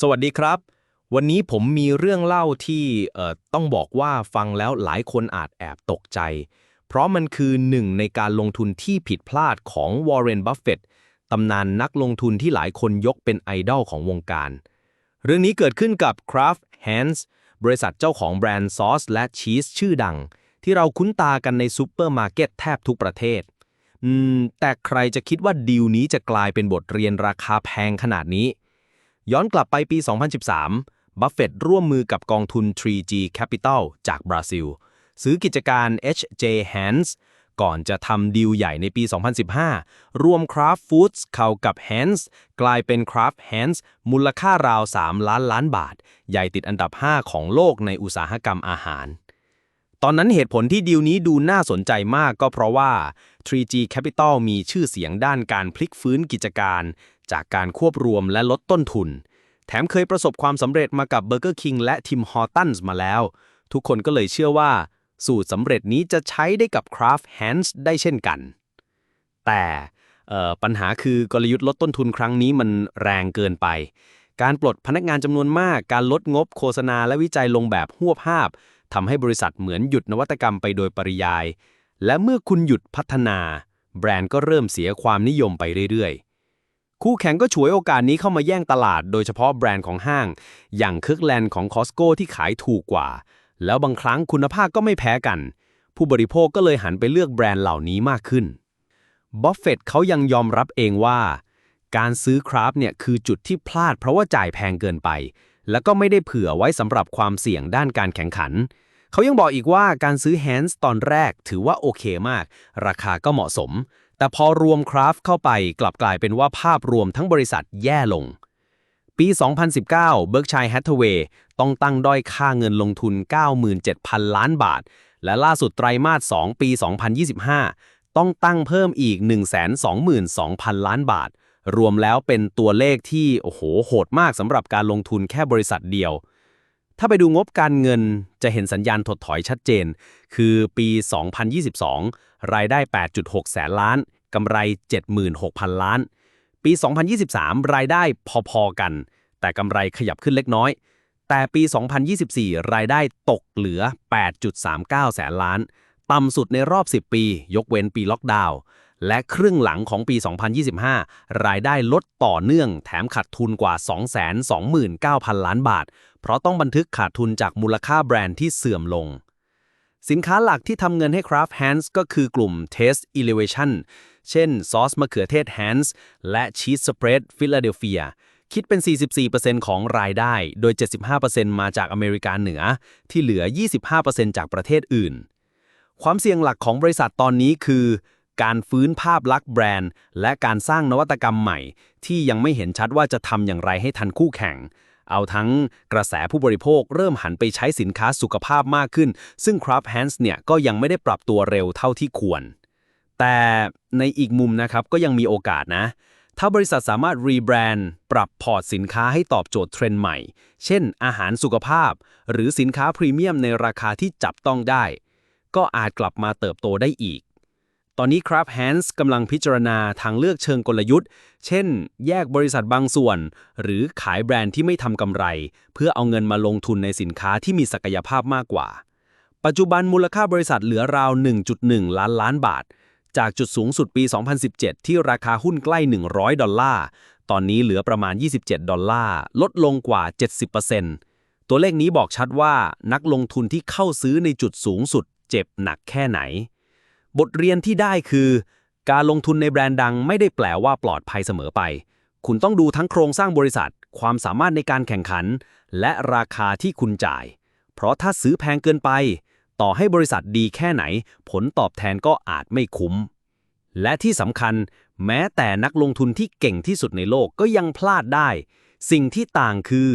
สวัสดีครับ วันนี้ผมมีเรื่องเล่าที่เอ่อต้องบอกว่าฟังแล้วหลายคนอาจแอบตกใจ เพราะมันคือหนึ่งในการลงทุนที่ผิดพลาดของวอร์เรนบัฟเฟตตำนานนักลงทุนที่หลายคนยกเป็นไอดอลของวงการ เรื่องนี้เกิดขึ้นกับ Kraft Heinz บริษัทเจ้าของแบรนด์ซอสและชีสชื่อดัง ที่เราคุ้นตากันในซูเปอร์มาร์เก็ตแทบทุกประเทศอืมแต่ใครจะคิดว่าดีลนี้จะกลายเป็นบทเรียนราคาแพงขนาดนี้ ย้อนกลับไปปี 2013 บัฟเฟตร่วมมือกับกองทุน 3G Capital จากบราซิล ซื้อกิจการ HJ Hands ก่อนจะทำดีลใหญ่ในปี 2015 รวม Kraft Foods เข้ากับ Hands กลายเป็น Kraft Hands มูลค่าราว 3 ล้านล้านบาท ใหญ่ติดอันดับ 5 ของโลกในอุตสาหกรรมอาหาร ตอนนั้นเหตุผลที่ดีลนี้ดูน่าสนใจมากก็เพราะว่า 3G Capital มีชื่อเสียงด้านการพลิกฟื้นกิจการ จากการควบรวมและลดต้นทุน แถมเคยประสบความสำเร็จมากับ Burger King และ Tim Hortons มาแล้ว ทุกคนก็เลยเชื่อว่า สูตรสำเร็จนี้จะใช้ได้กับ Kraft Hands ได้เช่นกัน แต่ปัญหาคือกลยุทธ์ลดต้นทุนครั้งนี้มันแรงเกินไป การปลดพนักงานจำนวนมาก การลดงบโฆษณาและวิจัยลงแบบหัวภาพ ทำให้บริษัทเหมือนหยุดนวัตกรรมไปโดยปริยาย และเมื่อคุณหยุดพัฒนา แบรนด์ก็เริ่มเสียความนิยมไปเรื่อยๆ คู่แข่งก็ฉวยโอกาสนี้เข้ามาแย่งตลาด โดยเฉพาะแบรนด์ของห้าง อย่างเคิร์กแลนด์ของคอสโก้ที่ขายถูกกว่า แล้วบางครั้งคุณภาพก็ไม่แพ้กัน ผู้บริโภคก็เลยหันไปเลือกแบรนด์เหล่านี้มากขึ้นบัฟเฟตเขายังยอมรับเองว่า การซื้อคราฟเนี่ยคือจุดที่พลาดเพราะว่าจ่ายแพงเกินไป แล้วก็ไม่ได้เผื่อไว้สำหรับความเสี่ยงด้านการแข่งขัน เขายังบอกอีกว่าการซื้อแฮนส์ตอนแรกถือว่าโอเคมาก ราคาก็เหมาะสม แต่พอรวมคราฟเข้าไปกลับกลายเป็นว่าภาพรวมทั้งบริษัทแย่ลง ปี 2019 Berkshire Hathaway ต้องตั้งด้อยค่าเงินลงทุน 97,000 ล้านบาท และล่าสุดไตรมาส 2 ปี 2025 ต้องตั้งเพิ่มอีก 122,000 ล้านบาท รวมแล้วเป็นตัวเลขที่โอ้โหโหดมากสำหรับการลงทุนแค่บริษัทเดียว ถ้าไปดูงบการเงินจะเห็นสัญญาณถดถอยชัดเจน คือปี 2022 รายได้ 8.6 แสนล้านกำไร 76,000 ล้าน ปี 2023 รายได้พอๆกัน แต่กำไรขยับขึ้นเล็กน้อย แต่ปี 2024 รายได้ตกเหลือ 8.39 แสนล้าน ต่ำสุดในรอบ 10 ปี ยกเว้นปีล็อกดาวน์ และครึ่งหลังของปี 2025 รายได้ลดต่อเนื่อง แถมขาดทุนกว่า 229,000 ล้านบาท เพราะต้องบันทึกขาดทุนจากมูลค่าแบรนด์ที่เสื่อมลง สินค้าหลักที่ทำเงินให้ Kraft Hands ก็คือกลุ่ม Taste Elevation เช่น ซอสมะเขือเทศ Hands และชีสสเปรดฟิลาเดลเฟียคิดเป็น 44%ของรายได้ โดย 75%มาจากอเมริกาเหนือ ที่เหลือ 25%จากประเทศอื่น ความเสี่ยงหลักของบริษัทตอนนี้คือ การฟื้นภาพลักษณ์แบรนด์ และการสร้างนวัตกรรมใหม่ ที่ยังไม่เห็นชัดว่าจะทำอย่างไรให้ทันคู่แข่ง เอาทั้งกระแสผู้บริโภคเริ่มหันไปใช้สินค้าสุขภาพมากขึ้น ซึ่ง Kraft Hands เนี่ยก็ยังไม่ได้ปรับตัวเร็วเท่าที่ควร แต่ในอีกมุมนะครับก็ยังมีโอกาสนะถ้าบริษัทสามารถรีแบรนด์ ปรับพอร์ตสินค้าให้ตอบโจทย์เทรนด์ใหม่ เช่น อาหารสุขภาพ หรือสินค้าพรีเมียมในราคาที่จับต้องได้ ก็อาจกลับมาเติบโตได้อีก ตอนนี้ Kraft Hands กำลังพิจารณาทางเลือกเชิงกลยุทธ์ เช่น แยกบริษัทบางส่วน หรือขายแบรนด์ที่ไม่ทำกำไร เพื่อเอาเงินมาลงทุนในสินค้าที่มีศักยภาพมากกว่า ปัจจุบันมูลค่าบริษัทเหลือราว 1.1 ล้านล้านบาท จากจุดสูงสุดปี 2017 ที่ราคาหุ้นใกล้ 100 ดอลลาร์ ตอนนี้เหลือประมาณ 27 ดอลลาร์ ลดลงกว่า 70%ตัวเลขนี้บอกชัดว่านักลงทุนที่เข้าซื้อในจุดสูงสุด เจ็บหนักแค่ไหน บทเรียนที่ได้คือ การลงทุนในแบรนด์ดังไม่ได้แปลว่าปลอดภัยเสมอไป คุณต้องดูทั้งโครงสร้างบริษัท ความสามารถในการแข่งขัน และราคาที่คุณจ่าย เพราะถ้าซื้อแพงเกินไป ต่อให้บริษัทดีแค่ไหน ผลตอบแทนก็อาจไม่คุ้ม และที่สำคัญ แม้แต่นักลงทุนที่เก่งที่สุดในโลกก็ยังพลาดได้ สิ่งที่ต่างคือ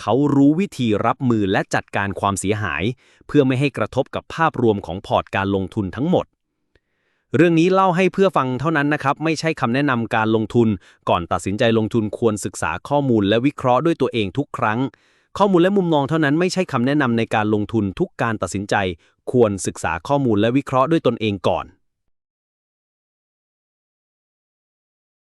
เขารู้วิธีรับมือและจัดการความเสียหาย เพื่อไม่ให้กระทบกับภาพรวมของพอร์ตการลงทุนทั้งหมด เรื่องนี้เล่าให้เพื่อฟังเท่านั้นนะครับ ไม่ใช่คำแนะนำการลงทุน ก่อนตัดสินใจลงทุนควรศึกษาข้อมูลและวิเคราะห์ด้วยตัวเองทุกครั้ง ข้อมูลและมุมมองเท่านั้นไม่ใช่คำแนะนำในการลงทุนทุกการตัดสินใจ ควรศึกษาข้อมูลและวิเคราะห์ด้วยตนเองก่อน